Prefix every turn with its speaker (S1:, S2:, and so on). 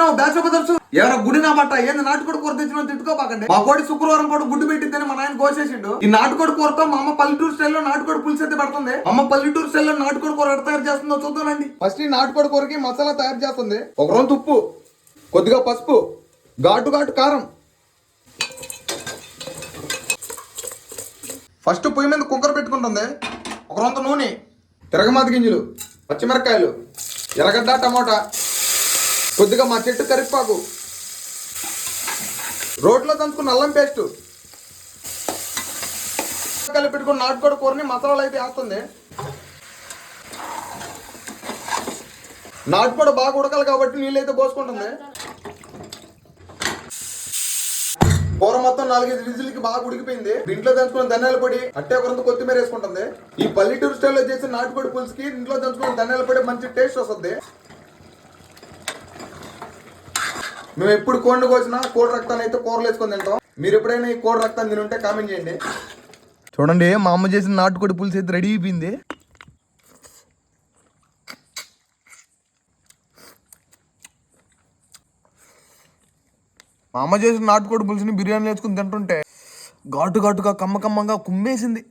S1: తిన్నావు batch brothers ఎవరో గుడి నా ఏంది నాటుకోడి కూర తెచ్చిన తిట్టుకోపాకండి మా కోడి శుక్రవారం కూడా గుడ్డు పెట్టిద్దని మా నాయన కోసేసిండు. ఈ నాటుకోడి కూరతో మా అమ్మ పల్లెటూరు స్టైల్లో నాటుకోడి పులుసు అయితే పెడుతుంది. అమ్మ పల్లెటూరు స్టైల్లో నాటుకోడి కూర ఎట్లా తయారు చేస్తుందో చూద్దామండి. ఫస్ట్ ఈ నాటుకోడి కూరకి మసాలా తయారు చేస్తుంది. ఒక రోజు ఉప్పు కొద్దిగా పసుపు ఘాటు ఘాటు కారం. ఫస్ట్ పొయ్యి మీద కుక్కర్ పెట్టుకుంటుంది. ఒక రొంత నూనె తిరగమాత గింజలు పచ్చిమిరకాయలు ఎర్రగడ్డ టమోటా. కొద్దిగా మా చెట్టు కరివేపాకు రోడ్లో దంచుకున్న అల్లం పేస్ట్. కలిపి పెట్టుకున్న నాటుకోడి కూరని మసాలాలు అయితే వేస్తుంది. నాటుకోడి బాగా ఉడకాలి కాబట్టి నీళ్ళు అయితే పోసుకుంటుంది. కూర మొత్తం నాలుగైదు విజిల్కి బాగా ఉడికిపోయింది. ఇంట్లో దంచుకున్న ధనియాల పొడి అట్టే కొరంత కొత్తిమీర వేసుకుంటుంది. ఈ పల్లెటూరు స్టైల్లో చేసిన నాటుకోడి పులుసుకి ఇంట్లో దంచుకున్న ధనియాల పొడి మంచి టేస్ట్ వస్తుంది. మేము ఎప్పుడు కోడిని కోసినా కోడి రక్తాన్ని అయితే కూరలు వేసుకొని తింటాం. మీరు ఎప్పుడైనా ఈ కోడి రక్తాన్ని తినుంటే కామెంట్ చేయండి. చూడండి మా అమ్మ చేసిన నాటుకోడి పులుసు అయితే రెడీ అయిపోయింది. మా అమ్మ చేసిన నాటుకోడి పులుసుని బిర్యానీ వేసుకుని తింటుంటే ఘాటు ఘాటుగా కమ్మ కమ్మగా కుమ్మేసింది.